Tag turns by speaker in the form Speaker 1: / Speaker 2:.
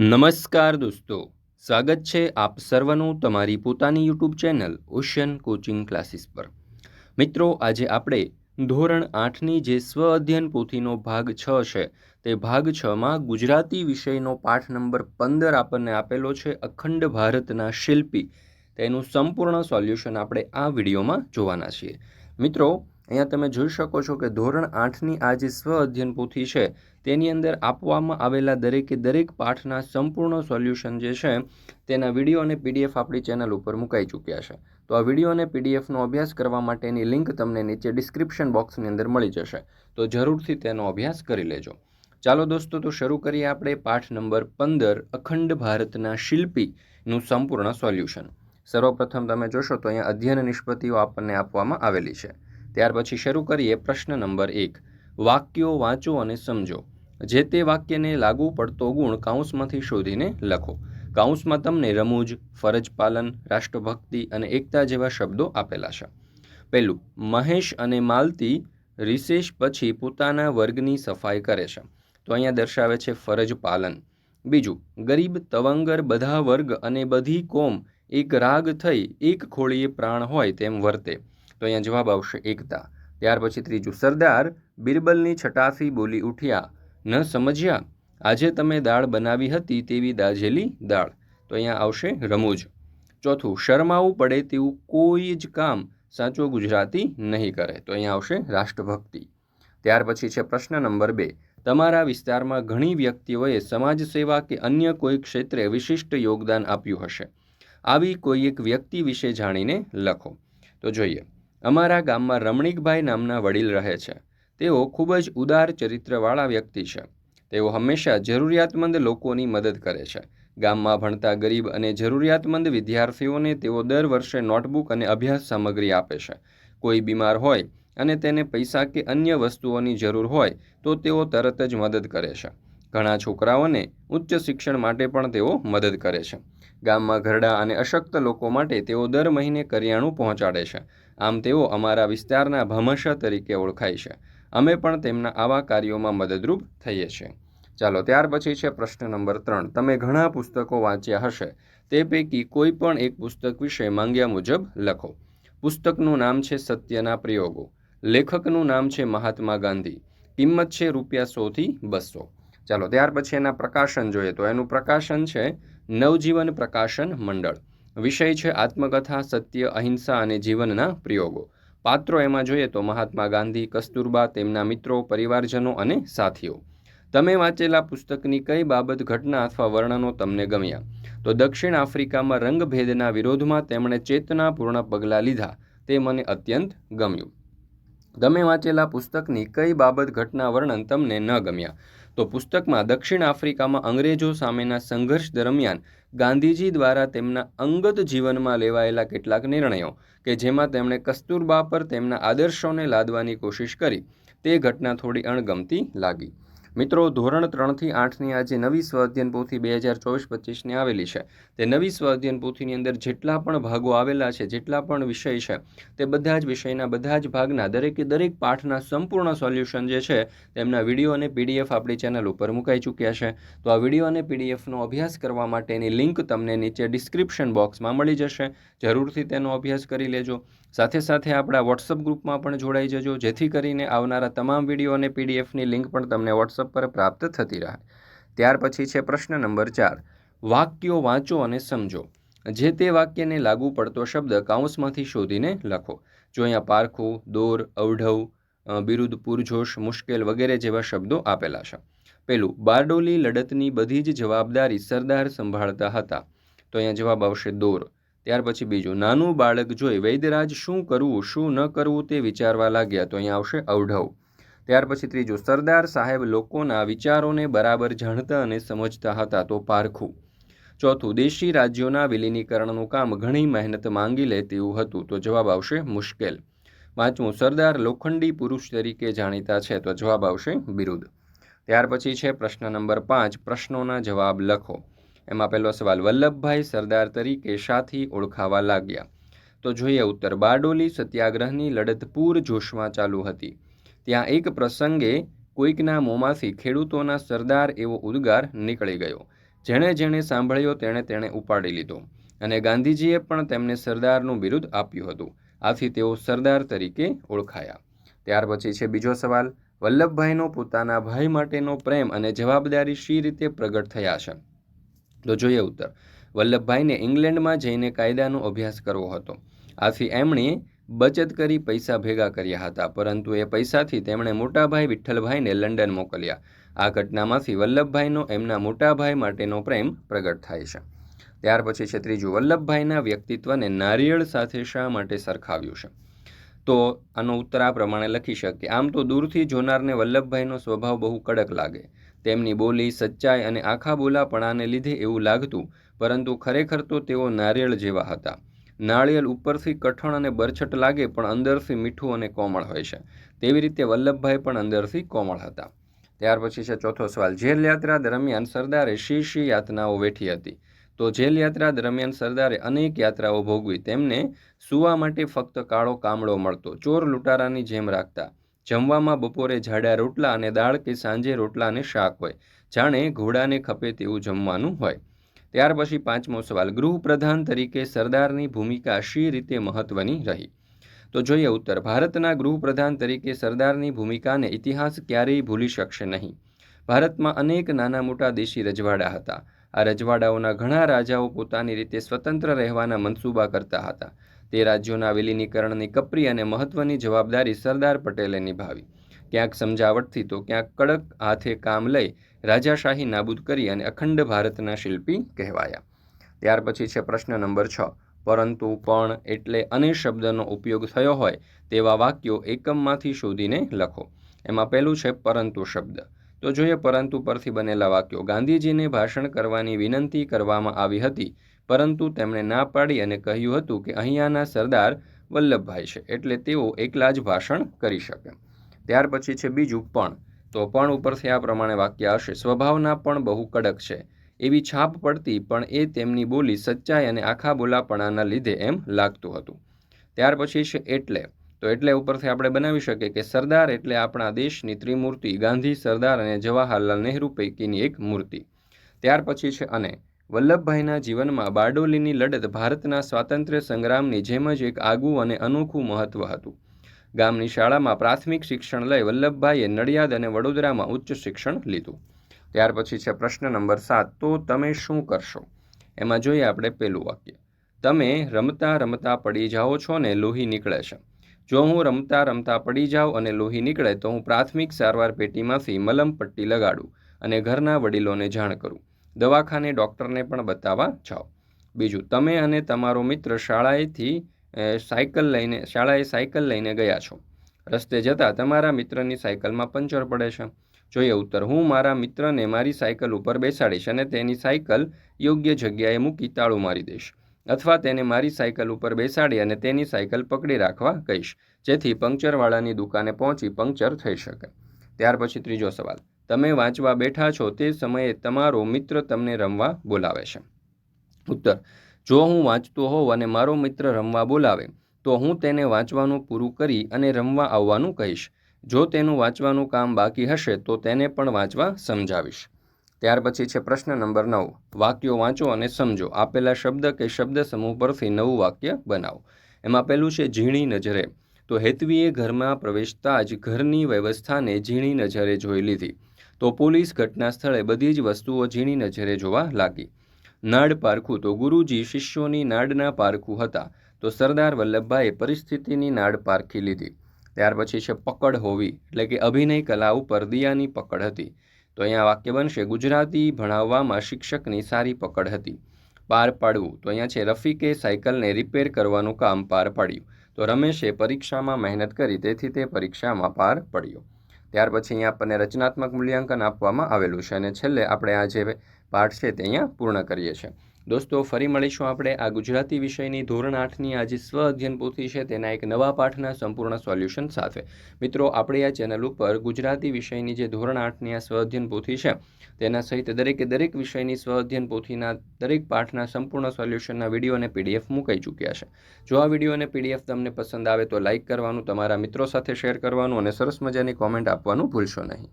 Speaker 1: નમસ્કાર દોસ્તો, સ્વાગત છે આપ સર્વનું તમારી પોતાની YouTube channel Ocean Coaching Classes પર. મિત્રો, આજે આપણે ધોરણ આઠની જે સ્વ અધ્યયન પોથીનો ભાગ છ છે, તે ભાગ છમાં ગુજરાતી વિષયનો પાઠ નંબર પંદર આપણને આપેલો છે, અખંડ ભારતના શિલ્પી. તેનું સંપૂર્ણ સોલ્યુશન આપણે આ વિડીયોમાં જોવાના છીએ. મિત્રો અહીંયા તમે જોઈ શકો છો કે ધોરણ આઠની આ જે સ્વ અધ્યયન પોથી છે, તેની અંદર આપવામાં આવેલા દરેકે દરેક પાઠના સંપૂર્ણ સોલ્યુશન જે છે, તેના વીડિયો અને પીડીએફ આપણી ચેનલ ઉપર મુકાઈ ચૂક્યા છે. તો આ વીડિયો અને પીડીએફનો અભ્યાસ કરવા માટેની લિંક તમને નીચે ડિસ્ક્રિપ્શન બોક્સની અંદર મળી જશે. તો જરૂરથી તેનો અભ્યાસ કરી લેજો. ચાલો દોસ્તો, તો શરૂ કરીએ આપણે પાઠ નંબર પંદર, અખંડ ભારતના શિલ્પીનું સંપૂર્ણ સોલ્યુશન. સર્વપ્રથમ તમે જોશો તો અહીંયા અધ્યયન નિષ્પત્તિઓ આપણને આપવામાં આવેલી છે. ત્યાર પછી શરૂ કરીએ પ્રશ્ન નંબર એક. વાક્યો વાંચો અને સમજો. જે તે વાક્યને લાગુ પડતો ગુણ કાઉન્સમાંથી શોધીને લખો. કાઉન્સમાં તમને રમૂજ, ફરજ પાલન, રાષ્ટ્રભક્તિ અને એકતા જેવા શબ્દો આપેલા છે. પહેલું, મહેશ અને માલતી રિસેશ પછી પોતાના વર્ગની સફાઈ કરે છે. તો અહીંયા દર્શાવે છે ફરજ પાલન. બીજું, ગરીબ તવંગર બધા વર્ગ અને બધી કોમ, એક રાગ થઈ, એક ખોળીએ પ્રાણ હોય તેમ વર્તે. તો અહીંયા જવાબ આવશે એકતા ત્યાર પછી ત્રીજું, સરદાર બિરબલની છટાફી બોલી ઉઠ્યા. ન સમજ્યા? આજે તમે દાળ બનાવી હતી તેવી દાજેલી દાળ. તો અહીંયા આવશે રમૂજ. ચોથું, શરમાવું પડે તેવું કોઈ જ કામ સાચો ગુજરાતી નહીં કરે. તો અહીંયા આવશે રાષ્ટ્રભક્તિ. ત્યાર પછી છે પ્રશ્ન નંબર બે. તમારા વિસ્તારમાં ઘણી વ્યક્તિઓએ સમાજ સેવા કે અન્ય કોઈ ક્ષેત્રે વિશિષ્ટ યોગદાન આપ્યું હશે. આવી કોઈ એક વ્યક્તિ વિશે જાણીને લખો. તો જોઈએ. અમારા ગામમાં રમણીકભાઈ નામના વડીલ રહે છે. તેઓ ખૂબ જ ઉદાર ચરિત્રવાળા વ્યક્તિ છે. તેઓ હંમેશા જરૂરિયાતમંદ લોકોની મદદ કરે છે. ગામમાં ભણતા ગરીબ અને જરૂરિયાતમંદ વિદ્યાર્થીઓને તેઓ દર વર્ષે નોટબુક અને અભ્યાસ સામગ્રી આપે છે. કોઈ બીમાર હોય અને તેને પૈસા કે અન્ય વસ્તુઓની જરૂર હોય તો તેઓ તરત જ મદદ કરે છે. ઘણા છોકરાઓને ઉચ્ચ શિક્ષણ માટે પણ તેઓ મદદ કરે છે. ગામમાં ઘરડા અને અશક્ત લોકો માટે તેઓ દર મહિને કરિયાણું પહોંચાડે છે. આમ તેઓ અમારા વિસ્તારના ભમશા તરીકે ઓળખાય છે. અમે પણ તેમના આવા કાર્યોમાં મદદરૂપ થઈએ છીએ. ચાલો, ત્યાર પછી છે પ્રશ્ન નંબર ત્રણ. તમે ઘણા પુસ્તકો વાંચ્યા હશે. તે પૈકી કોઈ પણ એક પુસ્તક વિશે માંગ્યા મુજબ લખો. પુસ્તકનું નામ છે સત્યના પ્રયોગો. લેખકનું નામ છે મહાત્મા ગાંધી. કિંમત છે રૂપિયા સોથી બસો. ચાલો, ત્યાર પછી એના પ્રકાશન જોઈએ તો એનું પ્રકાશન છે નવજીવન પ્રકાશન મંડળ. વિષય છે આત્મકથા, સત્ય, અહિંસા અને જીવનના પ્રયોગો. પાત્રો એમાં જોઈએ તો મહાત્મા ગાંધી, કસ્તુરબા, તેમના મિત્રો, પરિવારજનો અને સાથીઓ. તમે વાંચેલા પુસ્તકની કઈ બાબત, ઘટના અથવા વર્ણનો તમને ગમ્યા? તો દક્ષિણ આફ્રિકામાં રંગભેદના વિરોધમાં તેમણે ચેતનાપૂર્ણ પગલાં લીધા. તે મને અત્યંત ગમ્યું. તમે વાંચેલા પુસ્તકની કઈ બાબત, ઘટના, વર્ણન તમને ન ગમ્યા? તો પુસ્તકમાં દક્ષિણ આફ્રિકામાં અંગ્રેજો સામેના સંઘર્ષ દરમિયાન ગાંધીજી દ્વારા તેમના અંગત જીવનમાં લેવાયેલા કેટલાક નિર્ણયો કે જેમાં તેમણે કસ્તુરબા પર તેમના આદર્શોને લાદવાની કોશિશ કરી, તે ઘટના થોડી અણગમતી લાગી. મિત્રો, ધોરણ ત્રણથી આઠની આ જે નવી સ્વાધ્યન પોથી બે હજાર ચોવીસ પચીસની આવેલી છે. તે નવી સ્વાધ્યન પોથીની અંદર જેટલા પણ ભાગો આવેલા છે, જેટલા પણ વિષય છે, તે બધા જ વિષયના બધા જ ભાગના દરેકે દરેક પાઠના સંપૂર્ણ સોલ્યુશન જે છે, તેમના વીડિયો અને પીડીએફ આપણી ચેનલ ઉપર મુકાઈ ચૂક્યા છે. તો આ વીડિયો અને પીડીએફનો અભ્યાસ કરવા માટેની લિંક તમને નીચે ડિસ્ક્રિપ્શન બોક્સમાં મળી જશે. જરૂરથી તેનો અભ્યાસ કરી લેજો. સાથે સાથે આપણા વોટ્સઅપ ગ્રુપમાં પણ જોડાઈ જજો, જેથી કરીને આવનારા તમામ વીડિયો અને પીડીએફની લિંક પણ તમને વોટ્સઅપ પર પ્રાપ્ત થતી રહે. ત્યાર પછી છે પ્રશ્ન નંબર ચાર. વાક્યો વાંચો અને સમજો. જે તે વાક્યને લાગુ પડતો શબ્દ કાઉન્સમાંથી શોધીને લખો. જો અહીંયા પારખું, દોર, અવઢવ બિરુદ, પૂરજોશ, મુશ્કેલ વગેરે જેવા શબ્દો આપેલા છે. પેલું, બારડોલી લડતની બધી જ જવાબદારી સરદાર સંભાળતા હતા. તો અહીંયા જવાબ આવશે દોર. ત્યાર પછી બીજું, નાનું બાળક જોઈ વૈદ્યરાજ શું કરવું, શું ન કરવું તે વિચારવા લાગ્યા તો અહીંયા આવશે અવઢવ. ત્યાર પછી ત્રીજું, સરદાર સાહેબ લોકોના વિચારોને બરાબર જાણતા અને સમજતા હતા તો પારખું. ચોથું, દેશી રાજ્યોના વિલીનીકરણનું કામ ઘણી મહેનત માંગી લે તેવું હતું તો જવાબ આવશે મુશ્કેલ. પાંચમું, સરદાર લોખંડી પુરુષ તરીકે જાણીતા છે તો જવાબ આવશે બિરુદ. ત્યાર પછી છે પ્રશ્ન નંબર પાંચ, પ્રશ્નોના જવાબ લખો. એમાં પહેલો સવાલ, વલ્લભભાઈ સરદાર તરીકે શાથી ઓળખાવા લાગ્યા? તો જોઈએ ઉત્તર, બારડોલી સત્યાગ્રહની લડત પૂર જોશમાં ચાલુ હતી. ત્યાં એક પ્રસંગે કોઈકના મોંમાંથી ખેડૂતોના સરદાર એવો ઉદ્ગાર નીકળી ગયો. જેણે જેણે સાંભળ્યો તેણે તેણે ઉપાડી લીધો અને ગાંધીજીએ પણ તેમને સરદારનું બિરુદ આપ્યું હતું. આથી તેઓ સરદાર તરીકે ઓળખાયા. ત્યાર પછી છે બીજો સવાલ, વલ્લભભાઈનો પોતાના ભાઈ માટેનો પ્રેમ અને જવાબદારી શી રીતે પ્રગટ થયા છે? તો જોઈએ ઉત્તર. વલ્લભભાઈને ઇંગ્લેન્ડમાં જઈને કાયદાનો અભ્યાસ કરવો હતો. આથી એમણે બચત કરી પૈસા ભેગા કર્યા હતા, પરંતુ એ પૈસાથી તેમણે મોટાભાઈ વિઠ્ઠલભાઈને લંડન મોકલ્યા. આ ઘટનામાંથી વલ્લભભાઈનો એમના મોટાભાઈ માટેનો પ્રેમ પ્રગટ થાય છે. ત્યાર પછી છે ત્રીજું, વલ્લભભાઈના વ્યક્તિત્વને નારિયેળ સાથે શા માટે સરખાવ્યું છે? તો આનો ઉત્તર આ પ્રમાણે લખી શકીએ. આમ તો દૂરથી જોનારને વલ્લભભાઈનો સ્વભાવ બહુ કડક લાગે. તેમની બોલી સચ્ચાઈ અને આખા બોલાપણાને લીધે એવું લાગતું, પરંતુ ખરેખર તો તેઓ નારિયેળ જેવા હતા. નાળિયેર ઉપરથી કઠણ અને બરછટ લાગે પણ અંદરથી મીઠું અને કોમળ હોય છે. તેવી રીતે વલ્લભભાઈ પણ અંદરથી કોમળ હતા. ત્યાર પછી છે ચોથો સવાલ. જેલ યાત્રા દરમિયાન સરદારે શી શી યાતનાઓ વેઠી હતી? તો જેલ યાત્રા દરમિયાન સરદારે અનેક યાત્રાઓ ભોગવી. તેમને સૂવા માટે ફક્ત કાળો કામળો મળતો, ચોર લૂંટારાની જેમ રાખતા. જમવામાં બપોરે જાડા રોટલા અને દાળ કે સાંજે રોટલા અને શાક હોય. જાણે ઘોડાને ખપે તેવું જમવાનું હોય. ત્યાર પછી પાંચમો સવાલ, ગૃહપ્રધાન તરીકે સરદારની ભૂમિકા શી રીતે મહત્વની રહી? તો જોઈએ ઉત્તર, ભારતના ગૃહપ્રધાન તરીકે સરદારની ભૂમિકાને ઇતિહાસ ક્યારેય ભૂલી શકશે નહીં. ભારતમાં અનેક નાના મોટા દેશી રજવાડા હતા. આ રજવાડાઓના ઘણા રાજાઓ પોતાની રીતે સ્વતંત્ર રહેવાના મનસૂબા કરતા હતા. તે રાજ્યોના વિલીનીકરણની કપરી અને મહત્વની જવાબદારી સરદાર પટેલે નિભાવી. ક્યાંક સમજાવટથી તો ક્યાંક કડક હાથે કામ લઈ રાજાશાહી નાબૂદ કરી અને અખંડ ભારતના શિલ્પી કહેવાયા. ત્યાર પછી છે પ્રશ્ન નંબર છ. પરંતુ પણ એટલે અને શબ્દનો ઉપયોગ થયો હોય તેવા વાક્યો એકમમાંથી શોધીને લખો. એમાં પહેલું છે પરંતુ શબ્દ. તો જોઈએ પરંતુ પરથી બનેલા વાક્યો. ગાંધીજીને ભાષણ કરવાની વિનંતી કરવામાં આવી હતી. પરંતુ તેમણે ના પાડી અને કહ્યું હતું કે અહીંયાના સરદાર વલ્લભભાઈ છે, એટલે તેઓ એકલા જ ભાષણ કરી શકે. ત્યાર પછી છે બીજું પણ. તો પણ ઉપરથી આ પ્રમાણે વાક્ય હશે, સ્વભાવના પણ બહુ કડક છે. એવી છાપ પડતી પણ એ તેમની બોલી સચ્ચાઈ અને આખા બોલાપણાના લીધે એમ લાગતું હતું. ત્યાર પછી છે એટલે. તો એટલે ઉપરથી આપણે બનાવી શકીએ કે સરદાર એટલે આપણા દેશની ત્રિમૂર્તિ, ગાંધી સરદાર અને જવાહરલાલ નહેરુ પૈકીની એક મૂર્તિ. ત્યાર પછી છે અને. વલ્લભભાઈના જીવનમાં બારડોલીની લડત ભારતના સ્વાતંત્ર્ય સંગ્રામની જેમ જ એક આગવું અને અનોખું મહત્વ હતું. ગામની શાળામાં પ્રાથમિક શિક્ષણ લઈ વલ્લભભાઈએ નડિયાદ અને વડોદરામાં ઉચ્ચ શિક્ષણ લીધું. ત્યાર પછી છે પ્રશ્ન નંબર સાત, તો તમે શું કરશો? એમાં જોઈએ આપણે પેલું વાક્ય. તમે રમતા રમતા પડી જાઓ છો ને લોહી નીકળે છે. જો હું રમતા રમતા પડી જાઉં અને લોહી નીકળે તો હું પ્રાથમિક સારવાર પેટીમાંથી મલમ પટ્ટી લગાડું અને ઘરના વડીલોને જાણ કરું. દવાખાને ડૉક્ટરને પણ બતાવવા જાઓ. બીજું, તમે અને તમારો મિત્ર શાળાએથી સાયકલ લઈને, શાળાએ સાયકલ લઈને ગયા છો. રસ્તે જતાં તમારા મિત્રની સાયકલમાં પંચર પડે છે. જોઈએ ઉત્તર, હું મારા મિત્રને મારી સાયકલ ઉપર બેસાડીશ અને તેની સાયકલ યોગ્ય જગ્યાએ મૂકી તાળું મારી દઈશ. અથવા તેને મારી સાયકલ ઉપર બેસાડી અને તેની સાયકલ પકડી રાખવા કહીશ. જેથી પંક્ચરવાળાની દુકાને પહોંચી પંક્ચર થઈ શકે. ત્યાર પછી ત્રીજો સવાલ. તમે વાંચવા બેઠા છો તે સમયે તમારો મિત્ર તમને રમવા બોલાવે છે. ઉત્તર, જો હું વાંચતો હોઉં અને મારો મિત્ર રમવા બોલાવે, તો હું તેને વાંચવાનું પૂરું કરી અને રમવા આવવાનું કહીશ. જો તેનું વાંચવાનું કામ બાકી હશે, તો તેને પણ વાંચવા સમજાવીશ. ત્યાર પછી છે પ્રશ્ન નંબર નવ. વાક્યો વાંચો અને સમજો. આપેલા શબ્દ કે શબ્દ સમૂહ પરથી નવું વાક્ય બનાવો. એમાં પહેલું છે ઝીણી નજરે. તો હેતવીએ ઘરમાં પ્રવેશતા જ ઘરની વ્યવસ્થાને ઝીણી નજરે જોઈ લીધી. તો પોલીસ ઘટના સ્થળે બધી જ વસ્તુઓ ઝીણી નજરે જોવા લાગી. નાડ પારખું તો ગુરુજી શિષ્યોની નાડના પારખું હતા. તો સરદાર વલ્લભભાઈએ પરિસ્થિતિની નાડ પારખી લીધી. ત્યાર પછી છે પકડ હોવી, એટલે કે અભિનય કલા ઉપર દિયાની પકડ હતી. તો અહીંયા વાક્ય બનશે, ગુજરાતી ભણાવવામાં શિક્ષકની સારી પકડ હતી. પાર પાડવું. તો અહીંયા છે, રફીકે સાયકલને રિપેર કરવાનું કામ પાર પાડ્યું. તો રમેશે પરીક્ષામાં મહેનત કરી, તેથી તે પરીક્ષામાં પાર પડ્યો. ત્યાર પછી અહીંયા આપણને રચનાત્મક મૂલ્યાંકન આપવામાં આવેલું છે અને છેલ્લે આપણે આ જે પાઠ છે તે અહીંયા પૂર્ણ કરીએ છીએ. દોસ્તો, ફરી મળીશું આપણે આ ગુજરાતી વિષયની ધોરણ આઠની આ જે સ્વ અધ્યયન પોથી છે, તેના એક નવા પાઠના સંપૂર્ણ સોલ્યુશન સાથે. મિત્રો, આપણે આ ચેનલ ઉપર ગુજરાતી વિષયની જે ધોરણ આઠની આ સ્વ અધ્યયન પોથી છે, તેના સહિત દરેકે દરેક વિષયની સ્વ અધ્યયન પોથીના દરેક પાઠના સંપૂર્ણ સોલ્યુશનના વીડિયો અને પીડીએફ મૂકાઈ ચૂક્યા છે. જો આ વીડિયો અને પીડીએફ તમને પસંદ આવે તો લાઇક કરવાનું, તમારા મિત્રો સાથે શેર કરવાનું અને સરસ મજાની કોમેન્ટ આપવાનું ભૂલશો નહીં.